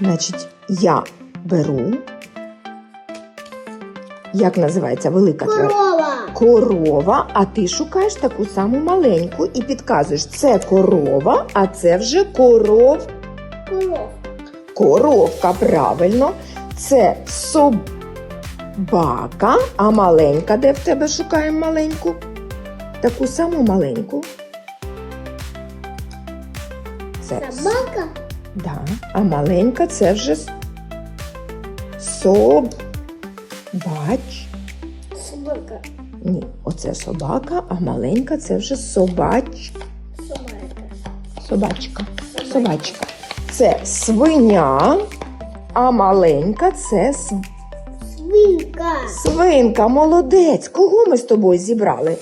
Значить, я беру. Як називається велика тварина? Корова. Корова, а ти шукаєш таку саму маленьку і підказуєш, це корова, а це вже коров. Коров. Коровка, правильно. Це собака, а маленька, де в тебе шукаємо маленьку? Таку саму маленьку. Це Собака. Да. А маленька це вже собач. Собака. Ні, оце собака, а маленька це вже собач. Собака. Собачка. Собачка. Це свиня, а маленька це с- Свинка. свинка. Молодець. Кого ми з тобою зібрали?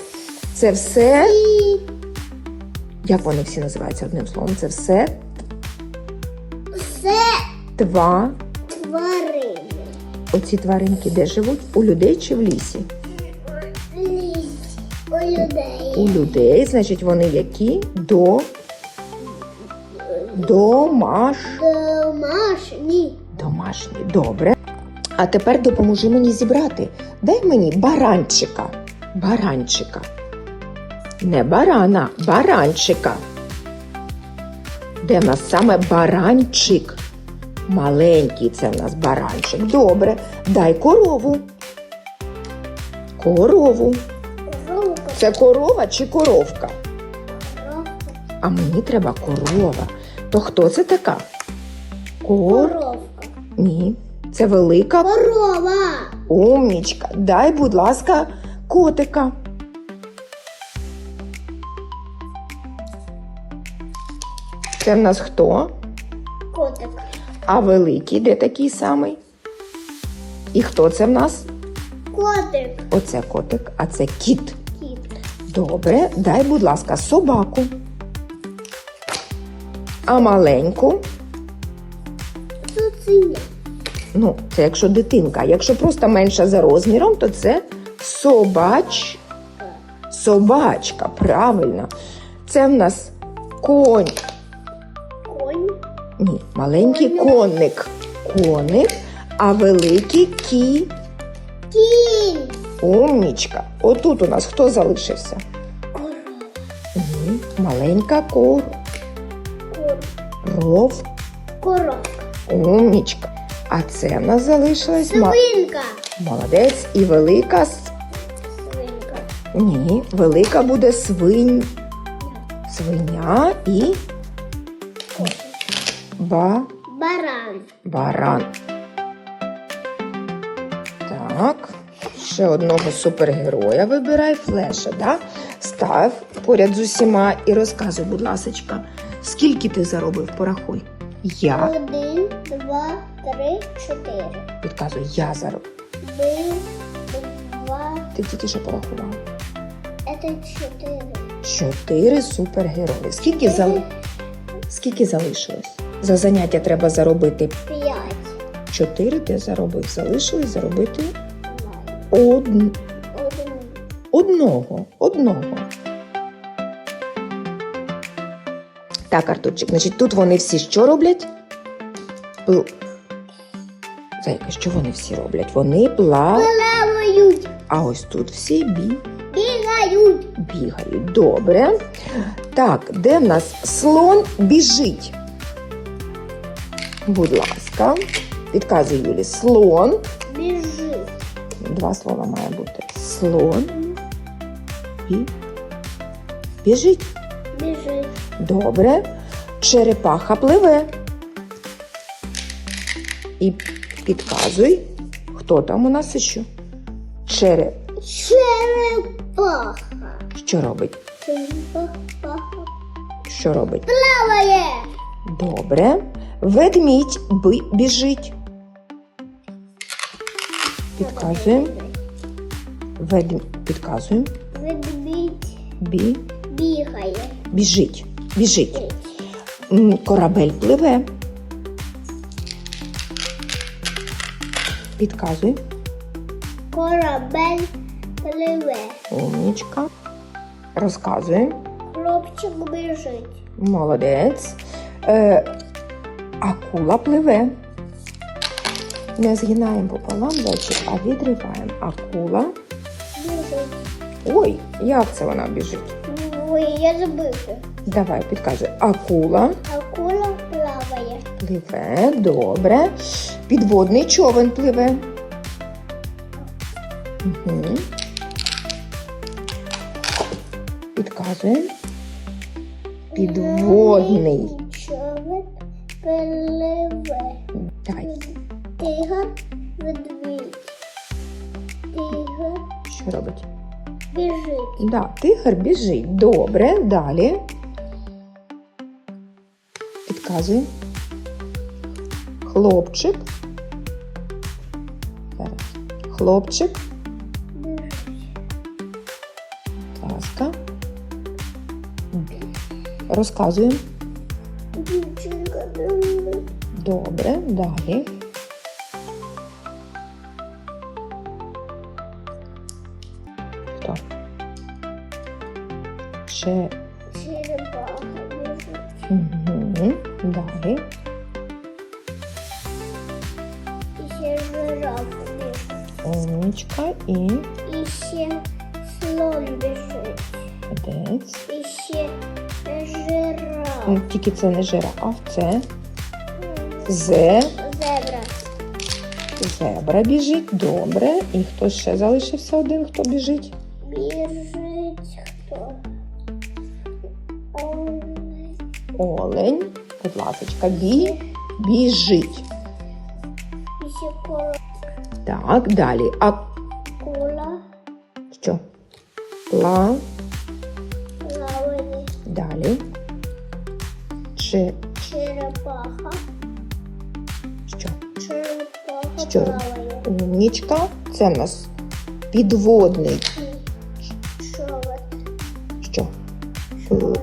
Це все. Як вони всі називаються одним словом? Це все тва. тварини. Оці тваринки де живуть? У людей чи в лісі? Ліс. У людей. У людей, значить, вони які? До. Домаш. Домашні. Домашні. Добре. А тепер допоможи мені зібрати. Дай мені баранчика. Баранчика. Не барана, баранчика. Де в нас саме баранчик? Маленький це в нас баранчик. Добре. Дай корову. Корову. Коровка. Це корова чи коровка? Коровка. А мені треба корова. То хто це така? Кор... Коровка. Ні. Це велика Корова. умнічка. Дай, будь ласка, котика. Це в нас хто? Котик. А великий де такий самий? І хто це в нас? Котик. Оце котик, а це кіт. Кіт. Добре, дай, будь ласка, собаку. А маленьку? Цуценя. Ну, це якщо дитинка. Якщо просто менша за розміром, то це собач. Собачка, правильно. Це в нас конь. Конь. Ні, маленький конник. Коник, а великий кі. Кінь. Умнічка. Отут у нас хто залишився? Корова. Ні, маленька кор. Ров. Коровка. Умнічка. А це в нас залишилась ма... Свинка. молодець і велика. с- Свинка. Ні, велика буде свинь. Свиня і ба... Баран. баран. Так. Ще одного супергероя вибирай флеша, да? Став поряд з усіма і розказуй, будь ласочка, скільки ти заробив, порахуй. Я Один, два, три, чотири. підказуй, я заробив. Один, два, Ти тільки що порахував. это чотири. Чотири супергерої. Скільки зали... Скільки залишилось? За заняття треба заробити П'ять. чотири, ти заробив. Залишилось заробити од... Одного. Одного. Так, Артурчик, значить, тут вони всі що роблять? Пл... Зайка, що вони всі роблять? Вони пла... Плавають. А ось тут всі бі... Бігають. бігають. Добре. Так, де в нас слон біжить? Будь ласка, підказуй Юлі. Слон. Біжить. Два слова має бути. Слон і біжить. Біжить. Добре. Черепаха пливе. І підказуй, хто там у нас іще. Череп. Черепаха. Що робить? Черепаха. Що робить? Плаває. Добре. Ведмідь би- біжить. Підказуємо. Ведм... Підказуємо. Ведмідь Бі... бігає. Біжить. Біжить. Корабель пливе. Підказуй. Корабель пливе. Умнічка. Розказуй. Хлопчик біжить. Молодець. Е, акула пливе. Не згинаємо пополам зайчик, а відриваємо. Акула. Біжить. Ой, як це вона біжить? Ой, я забився. Давай, підказуй. Акула Акула плаває. пливе, добре. Підводний човен пливе. Угу. Підказуємо. Підводний. Човен пливе. Давай, Тигр ведмідь. Тигр що робить? біжить. Да, тигр біжить. Добре, далі. Підказуй. Хлопчик. Зараз. Хлопчик. Будь ласка. Розказуємо. Добре, далі. Хто? Ще. Угу. Далі. Умничка і І ще слон біжить. молодець. І ще Тільки це не жираф, це зе, Зебра. зебра біжить. Добре. І хто ще залишився один, хто біжить? Біжить хто? Олень. Олень. Будь ласка, бі, біжить. І. Так, далі. А Кула. що? Пла. Плаває. Далі. Чи Черепаха. що? Черепаха Що? плаває. Умнічка. Це в нас підводний. Човен. Що? Човен.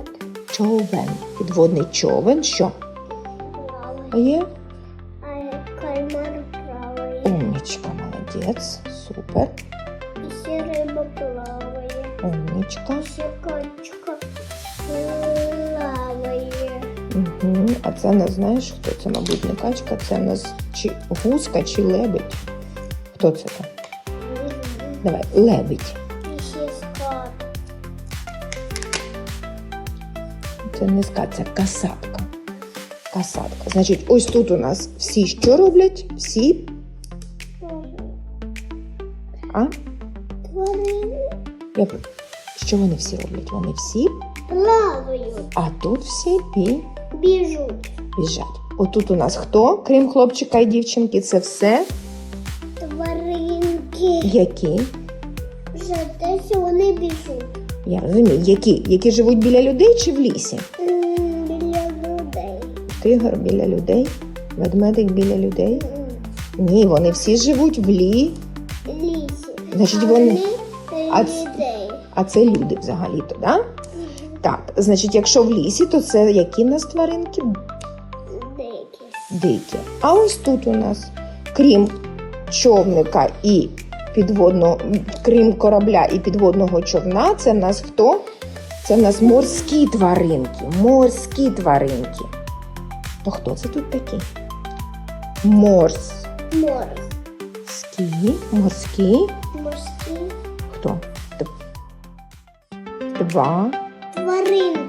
Човен. Підводний човен. Що? Плаває. Є? А кальмар плаває. Умнічка, молодець. Супер. І ще риба плаває. Умнічка. І ще качка Угу. А це не знаєш, хто це, мабуть, не качка, це в нас чи гуска, чи лебедь. Хто це там? Давай, лебедь. Це не ска, це касатка. Касатка. Значить, ось тут у нас всі що роблять? Всі. А? Тварини Я... Що вони всі роблять? Вони всі, плавають. а тут всі бі... Біжуть. біжать. Отут у нас хто, крім хлопчика і дівчинки, це все Тваринки. які? Вже те, що вони біжуть. Я розумію, які? Які живуть біля людей чи в лісі? М, Біля людей. Тигр біля людей, ведмедик біля людей. М, Ні, вони всі живуть в лі, Лісі. Значить, А вони- е, А ц- людей. а це люди взагалі-то, да? Так, значить, якщо в лісі, то це які в нас тваринки? Деякі. Дикі. А ось тут у нас, крім човника і підводного, крім корабля і підводного човна, це в нас хто? Це в нас морські тваринки. Морські тваринки. То хто це тут такі? Морські. Морські. Морські. Морські Хто? Два. Тваринки.